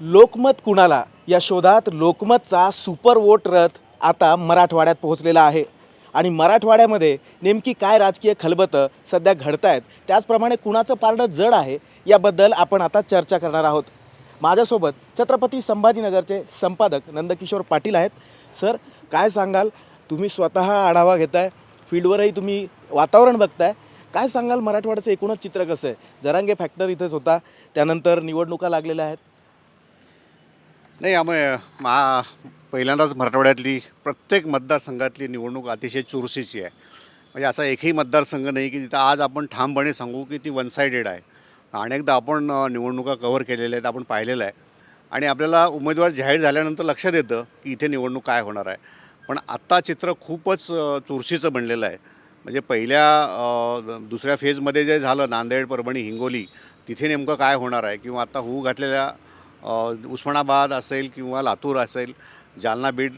लोकमत कुणाला? या शोधात लोकमतचा सुपर वोट रथ आता मराठवाड्यात पोहोचलेला आहे. आणि मराठवाड्यामध्ये नेमकी काय राजकीय खलबतं सध्या घडत आहेत त्याचप्रमाणे कुणाचं पारडं जड आहे याबद्दल आपण आता चर्चा करणार आहोत. माझ्यासोबत छत्रपती संभाजीनगरचे संपादक नंदकिशोर पाटील आहेत. सर काय सांगाल? तुम्ही स्वतः आढावा घेताय फील्डवरही तुम्ही वातावरण बघताय. काय सांगाल? मराठवाड्याचं एकूणच चित्र कसं आहे? जरांगे फॅक्टर इथेच होता त्यानंतर निवडणुका लागलेल्या आहेत. नाही यामुळे मा पहिल्यांदाच मराठवाड्यातली प्रत्येक मतदारसंघातली निवडणूक अतिशय चुरशीची आहे. म्हणजे असा एकही मतदारसंघ नाही की तिथं आज आपण ठामपणे सांगू की ती वन सायडेड आहे. अनेकदा आपण निवडणुका कव्हर केलेल्या आहेत आपण पाहिलेलं आहे आणि आपल्याला उमेदवार जाहीर झाल्यानंतर लक्षात येतं की इथे निवडणूक काय होणार आहे. पण आत्ता चित्र खूपच चुरशीचं बनलेलं आहे. म्हणजे पहिल्या दुसऱ्या फेजमध्ये जे झालं नांदेड परभणी हिंगोली तिथे नेमकं काय होणार आहे? किंवा आत्ता होऊ घातलेल्या उस्मानाबाद असेल किंवा लातूर असेल जालना बीड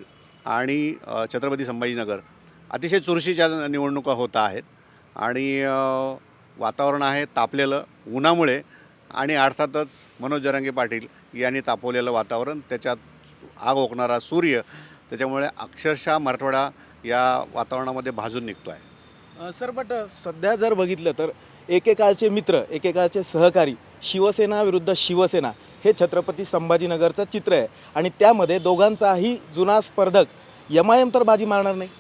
आणि छत्रपती संभाजीनगर अतिशय चुरशीच्या निवडणुका होत आहेत. आणि वातावरण आहे तापलेलं उन्हामुळे आणि अर्थातच मनोज जरांगे पाटील यांनी तापवलेलं वातावरण त्याच्यात आग ओकणारा सूर्य त्याच्यामुळे अक्षरशः मराठवाडा या वातावरणामध्ये भाजून निघतो आहे सर बट सध्या जर बघितलं तर एकेकाळचे मित्र एकेकाळचे सहकारी शिवसेना विरुद्ध शिवसेना हे छत्रपती संभाजीनगरचं चित्र आहे. आणि त्यामध्ये दोघांचाही जुना स्पर्धक यमायम तर बाजी मारणार नाही.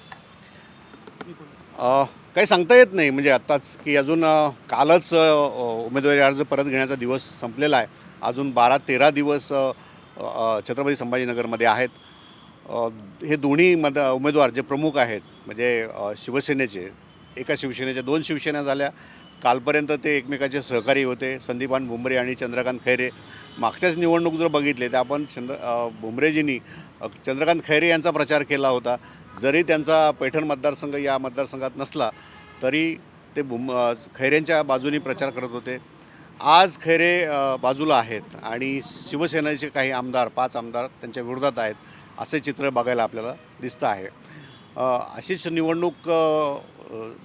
काही सांगता येत नाही. म्हणजे आत्ताच की अजून कालच उमेदवारी अर्ज परत घेण्याचा दिवस संपलेला आहे. अजून बारा तेरा दिवस छत्रपती संभाजीनगरमध्ये आहेत. हे दोन्ही मद उमेदवार जे प्रमुख आहेत म्हणजे शिवसेनेचे एका शिवसेनेच्या दोन शिवसेना झाल्या कालपर्यंत ते एकमेकाचे सहकारी होते. संदीपान भुमरे आणि चंद्रकांत खैरे. मागच्याच निवडणूक जर बघितले तर आपण चंद्र भुमरेजींनी चंद्रकांत खैरे यांचा प्रचार केला होता. जरी त्यांचा पैठण मतदारसंघ या मतदारसंघात नसला तरी ते भुम खैरेंच्या बाजूनी प्रचार करत होते. आज खैरे बाजूला आहेत आणि शिवसेनेचे काही आमदार पाच आमदार त्यांच्या विरोधात आहेत असे चित्र बघायला आपल्याला दिसतं आहे. अशीच निवडणूक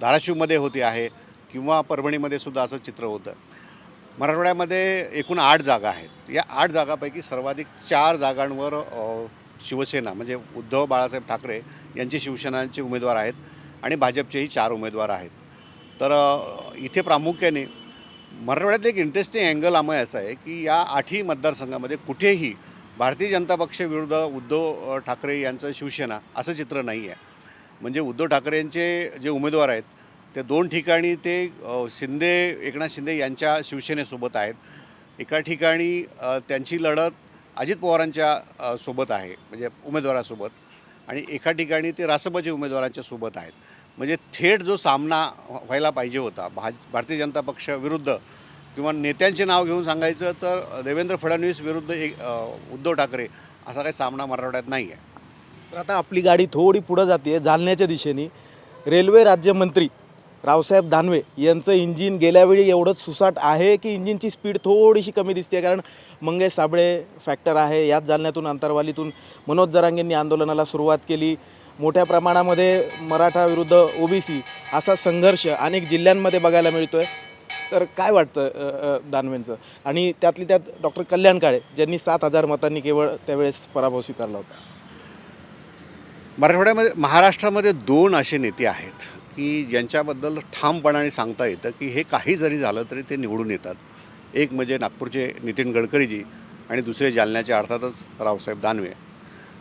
धाराशिवमध्ये होती आहे. किंवा परभणीमध्ये सुद्धा असं चित्र होतं. मराठवाड्यामध्ये एकूण आठ जागा आहेत. या आठ जागापैकी सर्वाधिक चार जागांवर शिवसेना म्हणजे उद्धव बाळासाहेब ठाकरे यांचे शिवसेनाचे उमेदवार आहेत आणि भाजपचेही चार उमेदवार आहेत. तर इथे प्रामुख्याने मराठवाड्यातलं एक इंटरेस्टिंग अँगल आम्ही असं आहे की या आठही मतदारसंघामध्ये कुठेही भारतीय जनता पक्ष विरुद्ध उद्धव ठाकरे यांचं शिवसेना असं चित्र नाही आहे म्हणजे उद्धव ठाकरे यांचे जे उमेदवार आहेत ते दोन ठिकाणी ते शिंदे एकनाथ शिंदे यांच्या शिवसेनेसोबत आहेत. एका ठिकाणी त्यांची लढत अजित पवारांच्या सोबत आहे म्हणजे उमेदवारासोबत. आणि एका ठिकाणी ते रासपचे उमेदवारांच्या सोबत आहेत. म्हणजे थेट जो सामना व्हायला पाहिजे होता भाज भारतीय जनता पक्ष विरुद्ध किंवा नेत्यांचे नाव घेऊन सांगायचं तर देवेंद्र फडणवीस विरुद्ध एक उद्धव ठाकरे असा काही सामना मराठवाड्यात नाही आहे. तर आता आपली गाडी थोडी पुढं जाते जालन्याच्या दिशेने. रेल्वे राज्यमंत्री रावसाहेब दानवे यांचं इंजिन गेल्यावेळी एवढंच सुसाट आहे की इंजिनची स्पीड थोडीशी कमी दिसते कारण मंगेश साबळे फॅक्टर आहे. याच जालन्यातून अंतरवालीतून मनोज जरांगेंनी आंदोलनाला सुरुवात केली. मोठ्या प्रमाणामध्ये मराठा विरुद्ध ओबीसी असा संघर्ष अनेक जिल्ह्यांमध्ये बघायला मिळतो आहे तर काय वाटतं दानवेंचं? आणि त्यातली त्यात डॉक्टर कल्याण काळे ज्यांनी सात हजार मतांनी केवळ त्यावेळेस पराभव स्वीकारला होता. मराठवाड्यामध्ये महाराष्ट्रामध्ये दोन असे नेते आहेत. की ज्यांच्याबद्दल ठामपणाने सांगता येतं की हे काही जरी झालं तरी ते निवडून येतात. एक म्हणजे नागपूरचे नितीन गडकरीजी आणि दुसरे जालन्याचे अर्थातच रावसाहेब दानवे.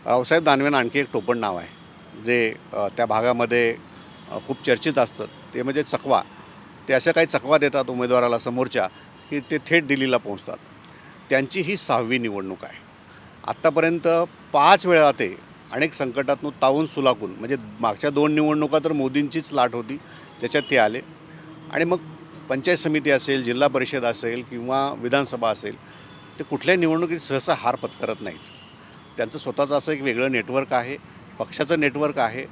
रावसाहेब दानवेनं आणखी एक टोपण नाव आहे जे त्या भागामध्ये खूप चर्चित असतं. ते म्हणजे चकवा. ते अशा काही चकवा देतात उमेदवाराला समोरच्या की ते थेट दिल्लीला पोहोचतात. त्यांची ही सहावी निवडणूक आहे. आत्तापर्यंत पाच वेळा ते अनेक संकटातून तावून सुलाकून म्हणजे मागच्या दोन निवडणुका तर मोदींचीच लाट होती त्याच्यात ते आले. आणि मग पंचायत समिती असेल जिल्हा परिषद असेल किंवा विधानसभा असेल ते कुठल्याही निवडणुकीत सहसा हार पत्करत नाहीत. त्यांचं स्वतःचं असं एक वेगळं नेटवर्क आहे पक्षाचं नेटवर्क आहे.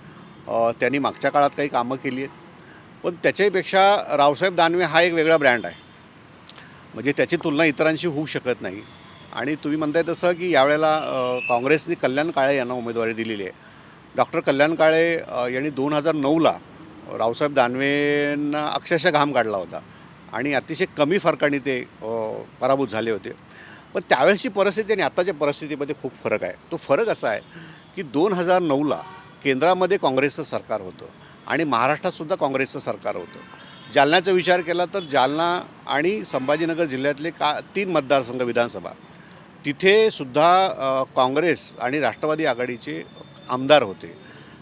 त्यांनी मागच्या काळात काही कामं केली आहेत. पण त्याच्यापेक्षा रावसाहेब दानवे हा एक वेगळा ब्रँड आहे. म्हणजे त्याची तुलना इतरांशी होऊ शकत नाही. आणि तुम्ही म्हणताय तसं की यावेळेला काँग्रेसने कल्याण काळे यांना उमेदवारी दिलेली आहे. डॉक्टर कल्याण काळे यांनी दोन हजार नऊला रावसाहेब दानवेंना अक्षरशः घाम काढला होता आणि अतिशय कमी फरकाने ते पराभूत झाले होते. पण त्यावेळेसची परिस्थिती आणि आत्ताच्या परिस्थितीमध्ये खूप फरक आहे. तो फरक असा आहे की दोन हजार नऊला केंद्रामध्ये काँग्रेसचं सरकार होतं आणि महाराष्ट्रातसुद्धा काँग्रेसचं सरकार होतं. जालन्याचा विचार केला तर जालना आणि संभाजीनगर जिल्ह्यातले का तीन मतदारसंघ विधानसभा. तिथे सुद्धा काँग्रेस आणि राष्ट्रवादी आघाडीचे आमदार होते.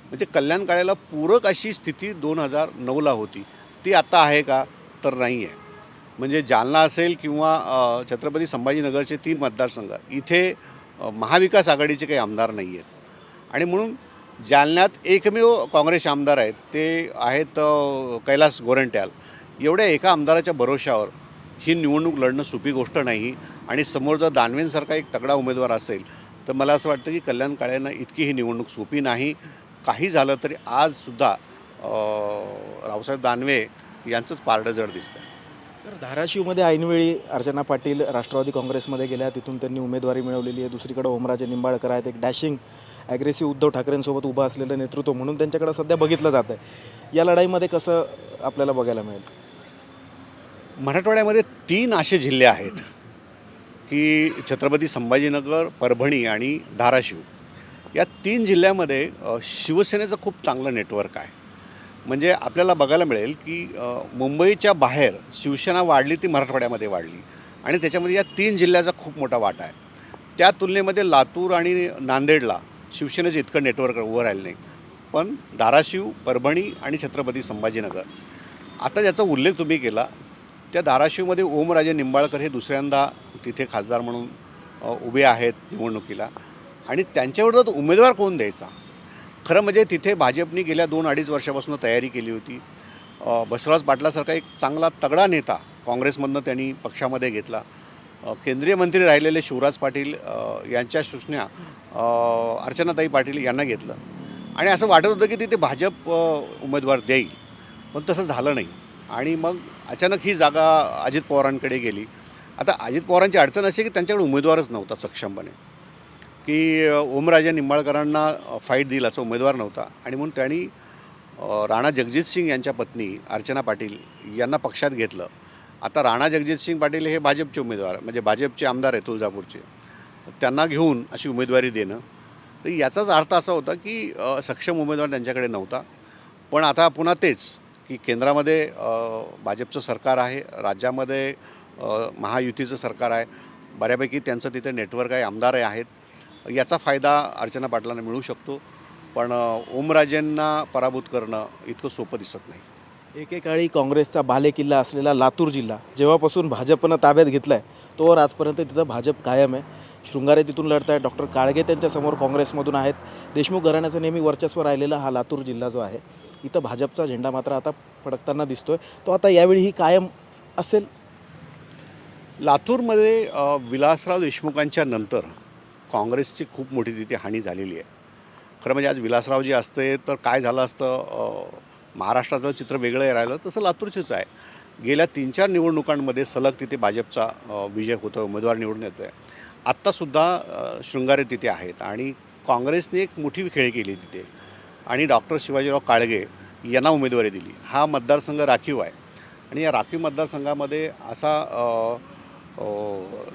म्हणजे कल्याण काळ्याला पूरक अशी स्थिती दोन हजार नऊला होती. ती आत्ता आहे का? तर नाही आहे म्हणजे जालना असेल किंवा छत्रपती संभाजीनगरचे तीन मतदारसंघ इथे महाविकास आघाडीचे काही आमदार नाही आहेत आणि म्हणून जालन्यात एकमेव काँग्रेस आमदार आहेत ते आहेत कैलास गोरंट्याल. एवढ्या एका आमदाराच्या भरोशावर ही निवडणूक लढणं सोपी गोष्ट नाही आणि समोर जर दानवेंसारखा एक तगडा उमेदवार असेल तर मला असं वाटतं की कल्याण काळेंना इतकी ही निवडणूक सोपी नाही. काही झालं तरी आजसुद्धा रावसाहेब दानवे यांचंच पारडं जड दिसतं तर धाराशिवमध्ये ऐनवेळी अर्चना पाटील राष्ट्रवादी काँग्रेसमध्ये गेल्या. तिथून त्यांनी उमेदवारी मिळवलेली आहे. दुसरीकडे ओमराजे निंबाळकर आहेत. एक डॅशिंग ॲग्रेसिव्ह उद्धव ठाकरेंसोबत उभं असलेलं नेतृत्व म्हणून त्यांच्याकडे सध्या बघितलं जातं आहे या लढाईमध्ये कसं आपल्याला बघायला मिळेल? मराठवाड्यामध्ये तीन असे जिल्हे आहेत की छत्रपती संभाजीनगर परभणी आणि धाराशिव. या तीन जिल्ह्यामध्ये शिवसेनेचं खूप चांगलं नेटवर्क आहे. म्हणजे आपल्याला बघायला मिळेल की मुंबईच्या बाहेर शिवसेना वाढली ती मराठवाड्यामध्ये वाढली. आणि त्याच्यामध्ये या तीन जिल्ह्याचा खूप मोठा वाटा आहे. त्या तुलनेमध्ये लातूर आणि नांदेडला शिवसेनेचं इतकं नेटवर्क उभं राहिलं नाही. पण धाराशिव परभणी आणि छत्रपती संभाजीनगर. आता ज्याचा उल्लेख तुम्ही केला त्या धाराशिवमध्ये ओमराजे निंबाळकर हे दुसऱ्यांदा तिथे खासदार म्हणून उभे आहेत निवडणुकीला. आणि त्यांच्याविरोधात उमेदवार कोण द्यायचा? खरं म्हणजे तिथे भाजपने गेल्या दोन अडीच वर्षापासून तयारी केली होती. बसवराज पाटलासारखा एक चांगला तगडा नेता काँग्रेसमधनं त्यांनी पक्षामध्ये घेतला. केंद्रीय मंत्री राहिलेले शिवराज पाटील यांच्या सूचना अर्चनाताई पाटील यांना घेतलं. आणि असं वाटत होतं की तिथे भाजप उमेदवार देईल. पण तसं झालं नाही. आणि मग अचानक ही जागा अजित पवारांकडे गेली. आता अजित पवारांची अडचण अशी की त्यांच्याकडे उमेदवारच नव्हता सक्षमपणे. की ओमराजे निंबाळकरांना फाईट देईल असा उमेदवार नव्हता. आणि म्हणून त्यांनी राणा जगजित सिंग यांच्या पत्नी अर्चना पाटील यांना पक्षात घेतलं. आता राणा जगजित सिंग पाटील हे भाजपचे उमेदवार म्हणजे भाजपचे आमदार आहे तुळजापूरचे. त्यांना घेऊन अशी उमेदवारी देणं. तर याचाच अर्थ असा होता की सक्षम उमेदवार त्यांच्याकडे नव्हता. पण आता पुन्हा तेच की केंद्रामध्ये भाजपचं सरकार आहे राज्यामध्ये महायुतीचं सरकार आहे बऱ्यापैकी त्यांचं तिथे नेटवर्क आहे आमदारही आहेत. याचा फायदा अर्चना पाटलांना मिळू शकतो पण ओमराजेंना पराभूत करणं इतकं सोपं दिसत नाही. एकेकाळी काँग्रेसचा बालेकिल्ला असलेला लातूर जिल्हा जेव्हापासून भाजपनं ताब्यात घेतला आहे तोवर आजपर्यंत तिथं भाजप कायम आहे. शृंगारे तिथून लढत आहे डॉक्टर काळगे त्यांच्यासमोर काँग्रेसमधून आहेत. देशमुख घराण्याचं नेहमी वर्चस्व राहिलेला हा लातूर जिल्हा जो आहे. इथं भाजपचा झेंडा मात्र आता फडकताना दिसतोय. तो आता यावेळीही कायम असेल? लातूरमध्ये विलासराव देशमुखांच्या नंतर काँग्रेसची खूप मोठी तिथे हानी झालेली आहे. खरं म्हणजे आज विलासरावजी असते तर काय झालं असतं महाराष्ट्राचं चित्र वेगळं राहिलं तसं लातूरचंच आहे. गेल्या तीन चार निवडणुकांमध्ये सलग तिथे भाजपचा विजय होतो उमेदवार निवडून येतो आहे आत्तासुद्धा शृंगारे तिथे आहेत आणि काँग्रेसने एक मोठी खेळी केली तिथे आणि डॉक्टर शिवाजीराव काळगे यांना उमेदवारी दिली. हा मतदारसंघ राखीव आहे. आणि या राखीव मतदारसंघामध्ये असा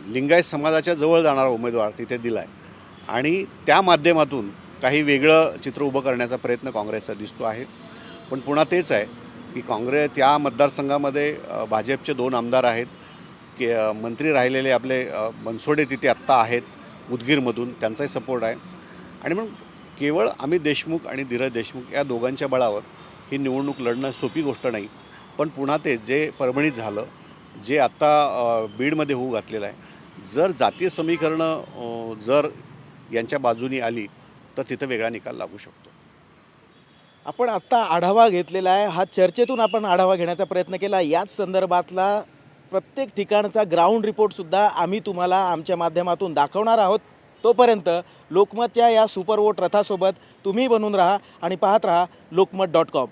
लिंगायत समाजाच्या जवळ जाणारा उमेदवार तिथे दिला आहे आणि त्या माध्यमातून काही वेगळं चित्र उभं करण्याचा प्रयत्न काँग्रेसचा दिसतो आहे. पण पुन्हा तेच आहे की काँग्रेस त्या मतदारसंघामध्ये भाजपचे दोन आमदार आहेत. के मंत्री राहिलेले आपले मनसोडे बनसोडे तिथे आत्ता आहेत उदगीरमधून त्यांचाही सपोर्ट आहे. आणि मग केवळ अमित देशमुख आणि धीरज देशमुख या दोघांच्या बळावर ही निवडणूक लढणं सोपी गोष्ट नाही. पण पुन्हा ते जे परभणीत झालं जे आत्ता बीडमध्ये होऊ घातलेलं आहे जर जातीय समीकरणं जर यांच्या बाजूनी आली तर तिथं वेगळा निकाल लागू शकतो. आपण आत्ता आढावा घेतलेला आहे. हा चर्चेतून आपण आढावा घेण्याचा प्रयत्न केला. याच संदर्भातला प्रत्येक ठिकाणचा ग्राउंड रिपोर्टसुद्धा आम्ही तुम्हाला आमच्या माध्यमातून दाखवणार आहोत. तोपर्यंत लोकमतच्या या सुपर वोट रथासोबत तुम्ही बनून राहा आणि पाहत राहा लोकमत डॉट कॉम